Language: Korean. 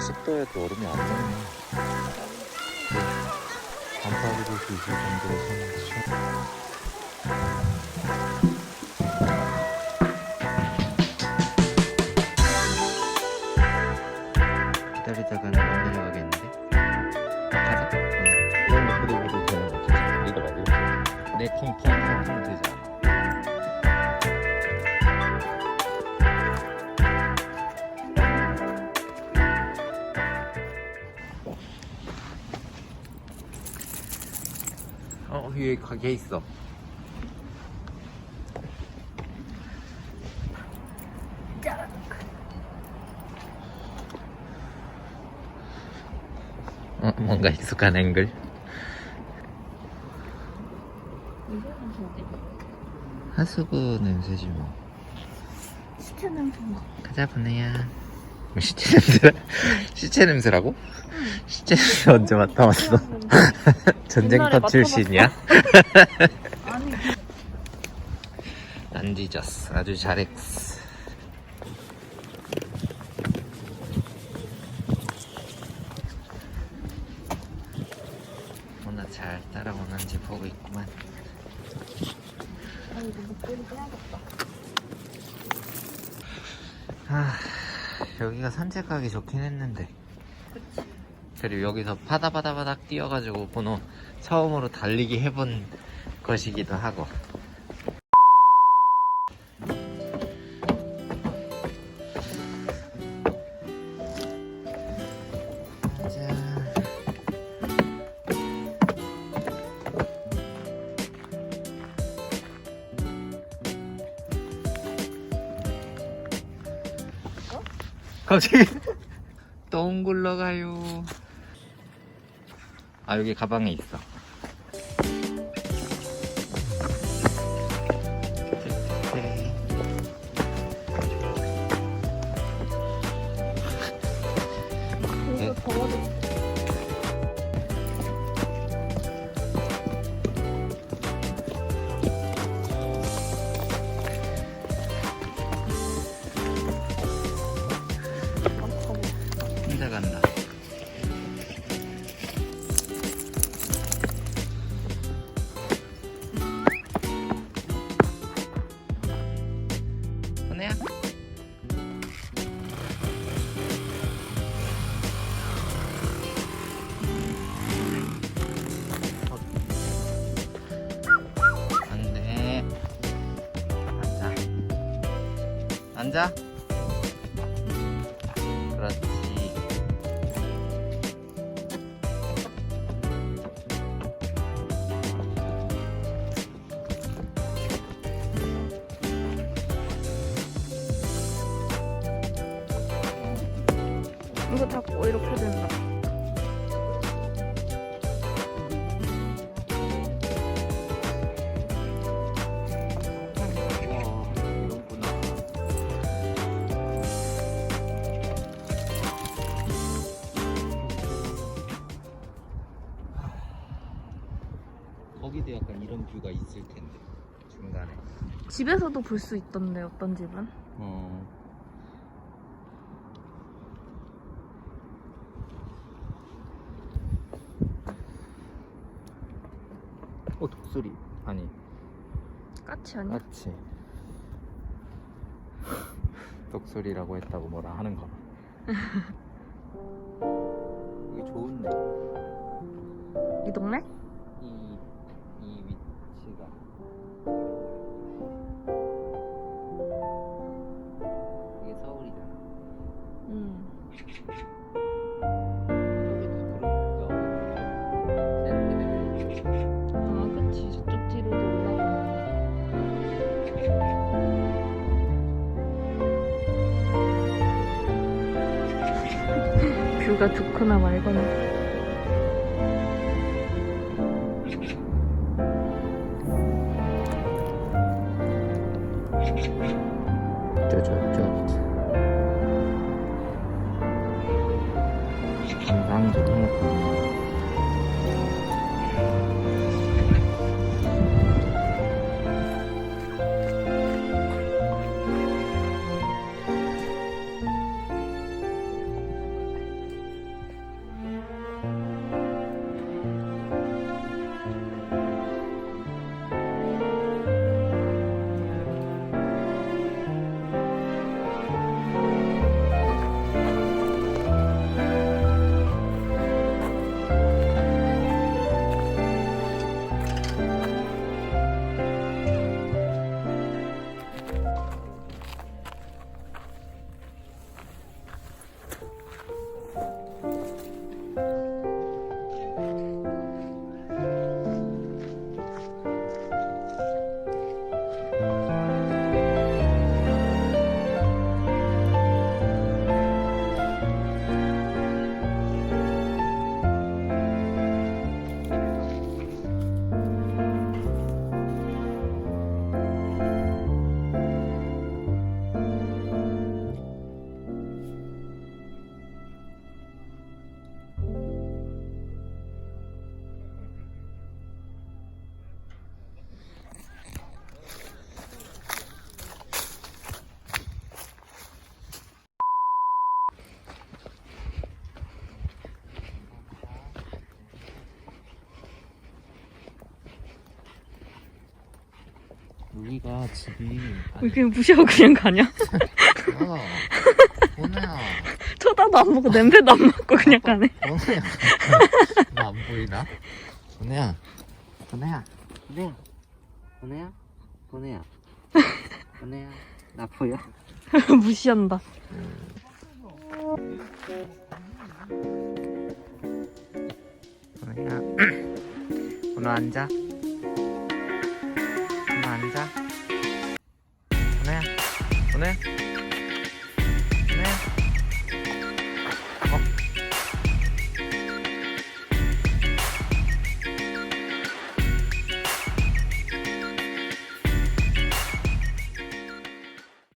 10도에도 얼음이 안 녹네. 반팔 입을 수 있을 정도로 시원. 기다리다가는 못 내려가겠는데? 가자. 이런 거 보도 보도 되는 거 같아. 이거. 내 콩콩 콩콩 위에 가게 있어. 어, 뭔가 익숙한 앵글. 하수구 냄새지 뭐. 시체 냄새 나. 가자 보내야. 뭐 시체 냄새라? 시체 냄새라고? 시체 냄새 언제 맡아봤어? 전쟁터 출신이야? 아니 안 뒤졌어. 아주 잘했어. 누나 잘 따라오는지 보고 있구만. 아니 이거 목걸이 빼야겠다. 아, 여기가 산책하기 좋긴 했는데. 그치. 그리고 여기서 바다바다바닥 뛰어가지고 번호 처음으로 달리기 해본 것이기도 하고. 갑자기 똥 굴러가요. 아 여기 가방에 있어. 혼자 간다. 앉아. 그렇지. 이거 잡고 이렇게 된다. 거기도 약간 이런 뷰가 있을 텐데 중간에. 집에서도 볼 수 있던데 어떤 집은? 어. 어 독수리 아니 까치 아니야? 까치 독수리라고 했다고 뭐라 하는 거 이게 좋은데 이 동네? 뷰가 좋거나 말거나. 쪼쪼쪼 좀 여기가 집이 왜 그냥 무시하고 그냥 가냐? 어, 보내야 쳐다도 안 보고 냄새도 안 맡고 그냥 가네. 보내야 나 안 보이나? 보내야 보내야 보내야 보내야 보내야 보내야 나 보여? 무시한다. 보내야 오늘 앉아